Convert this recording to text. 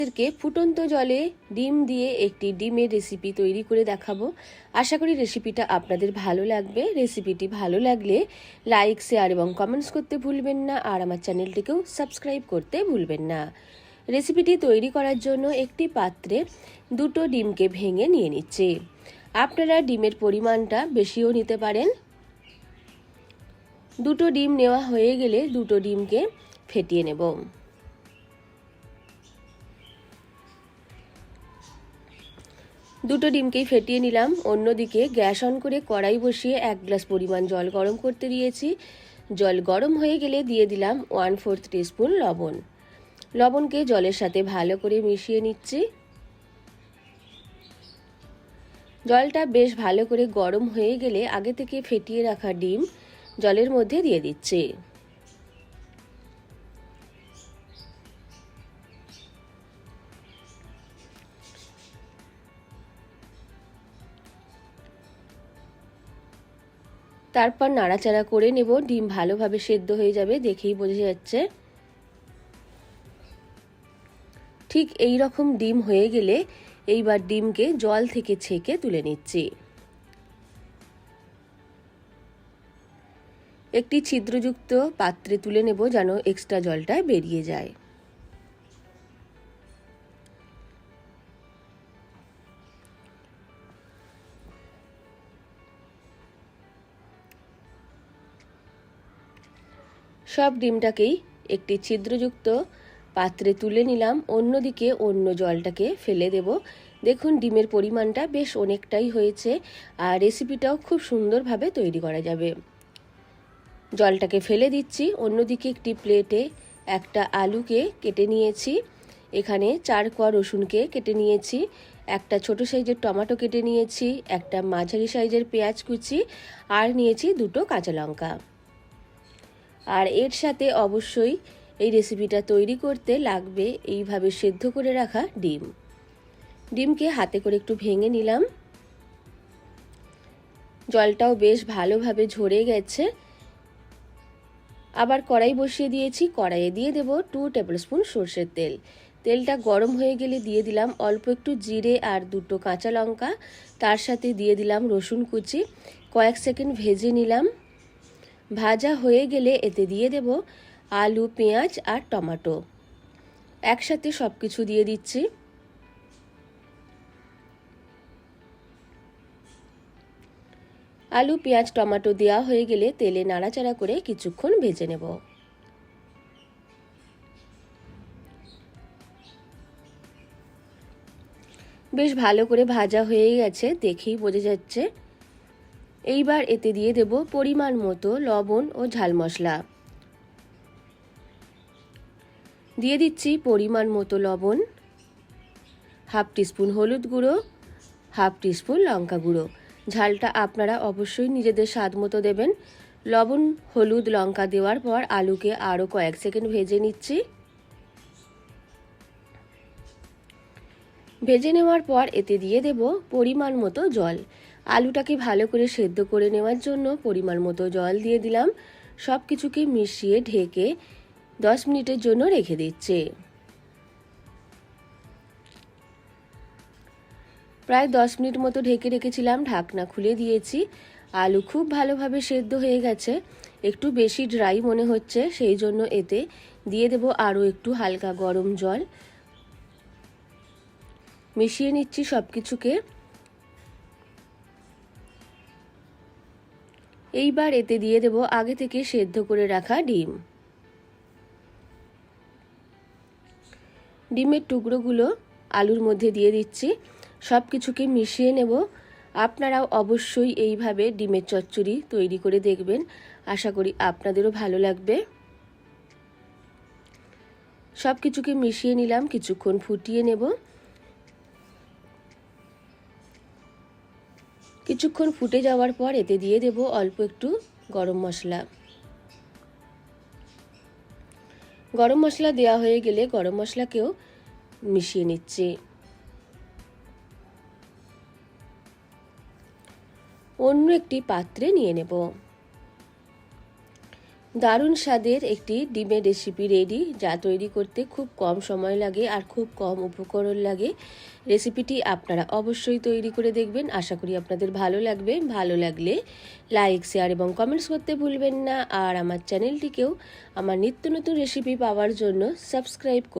আপনাদেরকে ফুটন্ত জলে ডিম দিয়ে একটি ডিমের রেসিপি তৈরি করে দেখাবো। আশা করি রেসিপিটা আপনাদের ভালো লাগবে। রেসিপিটি ভালো লাগলে লাইক শেয়ার এবং কমেন্টস করতে ভুলবেন না। আর আমার চ্যানেলটিকেও সাবস্ক্রাইব করতে ভুলবেন না। রেসিপিটি তৈরি করার জন্য একটি পাত্রে দুটো ডিমকে ভেঙে নিয়ে নিচ্ছে। আপনারা ডিমের পরিমাণটা বেশিও নিতে পারেন। দুটো ডিম নেওয়া হয়ে গেলে দুটো ডিমকে ফেটিয়ে নেব। দুটো ডিমকেই ফেটিয়ে নিলাম। অন্যদিকে গ্যাস অন করে কড়াই বসিয়ে এক গ্লাস পরিমাণ জল গরম করতে দিয়েছি। জল গরম হয়ে গেলে দিয়ে দিলাম ওয়ান ফোর্থ টিস্পুন লবণ। লবণকে জলের সাথে ভালো করে মিশিয়ে নিচ্ছি। জলটা বেশ ভালো করে গরম হয়ে গেলে আগে থেকে ফেটিয়ে রাখা ডিম জলের মধ্যে দিয়ে দিচ্ছি। তারপর নাড়াচাড়া করে নেব। ডিম ভালোভাবে সেদ্ধ হয়ে যাবে দেখেই বোঝা যাচ্ছে। ঠিক এই রকম ডিম হয়ে গেলে এইবার ডিমকে জল থেকে ছেঁকে তুলে নিচ্ছি। একটি ছিদ্রযুক্ত পাত্রে তুলে নেব যেন এক্সট্রা জলটা বেরিয়ে যায়। সব ডিমটাকেই একটি ছিদ্রযুক্ত পাত্রে তুলে নিলাম। অন্যদিকে অন্য জলটাকে ফেলে দেব। দেখুন, ডিমের পরিমাণটা বেশ অনেকটাই হয়েছে আর রেসিপিটাও খুব সুন্দরভাবে তৈরি করা যাবে। জলটাকে ফেলে দিচ্ছি। অন্যদিকে একটি প্লেটে একটা আলুকে কেটে নিয়েছি। এখানে চার কোয়া রসুনকে কেটে নিয়েছি। একটা ছোট সাইজের টমেটো কেটে নিয়েছি। একটা মাঝারি সাইজের পেঁয়াজ কুচি। আর নিয়েছি দুটো কাঁচা লঙ্কা। আর এর সাথে অবশ্যই এই রেসিপিটা তৈরি করতে লাগবে এইভাবে সেদ্ধ করে রাখা ডিম। ডিমকে হাতে করে একটু ভেঙে নিলাম। জলটাও বেশ ভালোভাবে ঝরে গেছে। আবার কড়াই বসিয়ে দিয়েছি। কড়াইয়ে দিয়ে দেব টু টেবিল স্পুন সর্ষের তেল। তেলটা গরম হয়ে গেলে দিয়ে দিলাম অল্প একটু জিরে আর দুটো কাঁচা লঙ্কা। তার সাথে দিয়ে দিলাম রসুন কুচি। কয়েক সেকেন্ড ভেজে নিলাম। ভাজা হয়ে গেলে এতে দিয়ে দেব আলু, পেঁয়াজ আর টমেটো। একসাথে সব কিছু দিয়ে দিচ্ছি। আলু, পেঁয়াজ, টমেটো দেওয়া হয়ে গেলে তেলে নাড়াচাড়া করে কিছুক্ষণ ভেজে নেব। বেশ ভালো করে ভাজা হয়ে গেছে, দেখেই বোঝা যাচ্ছে। এইবার এতে দিয়ে দেব পরিমাণ মতো লবণ ও ঝাল মশলা। দিয়ে দিচ্ছি পরিমাণ মতো লবণ, হাফ টিস্পুন হলুদ গুঁড়ো, হাফ টিস্পুন লঙ্কা গুঁড়ো। ঝালটা আপনারা অবশ্যই নিজেদের স্বাদ মতো দেবেন। লবণ, হলুদ, লঙ্কা দেওয়ার পর আলুকে আরও কয়েক সেকেন্ড ভেজে নিচ্ছি। ভেজে নেওয়ার পর এতে দিয়ে দেব পরিমাণ মতো জল। আলুটাকে ভালো করে সেদ্ধ করে নেওয়ার জন্য পরিমাণ মতো জল দিয়ে দিলাম। সব কিছুকে মিশিয়ে ঢেকে দশ মিনিটের জন্য রেখে দিচ্ছে। প্রায় দশ মিনিট মতো ঢেকে রেখেছিলাম, ঢাকনা খুলে দিয়েছি। আলু খুব ভালোভাবে সেদ্ধ হয়ে গেছে। একটু বেশি ড্রাই মনে হচ্ছে, সেই জন্য এতে দিয়ে দেব আরও একটু হালকা গরম জল। মিশিয়ে নিচ্ছি সব কিছুকে এইবার এতে দিয়ে দেব আগে থেকে সেদ্ধ করে রাখা ডিম। ডিমের টুকরোগুলো আলুর মধ্যে দিয়ে দিচ্ছি। সব কিছুকে মিশিয়ে নেব। আপনারাও অবশ্যই এইভাবে ডিমের চচ্চড়ি তৈরি করে দেখবেন। আশা করি আপনাদেরও ভালো লাগবে। সব কিছুকে মিশিয়ে নিলাম, কিছুক্ষণ ফুটিয়ে নেব। কিছুক্ষণ ফুটে যাওয়ার পর এতে দিয়ে দেব অল্প একটু গরম মশলা। গরম মশলা দেওয়া হয়ে গেলে গরম মশলাকেও মিশিয়ে নিচ্ছি। অন্য একটি পাত্রে নিয়ে নেব। দারুণ স্বাদের একটি ডিমের রেসিপি রেডি যা তৈরি করতে খুব কম সময় লাগে আর খুব কম উপকরণ লাগে। রেসিপিটি আপনারা অবশ্যই তৈরি করে দেখবেন। আশা করি আপনাদের ভালো লাগবে। ভালো লাগলে লাইক শেয়ার এবং কমেন্টস করতে ভুলবেন না। আর আমার চ্যানেলটিকেও আমার নিত্য নতুন রেসিপি পাওয়ার জন্য সাবস্ক্রাইব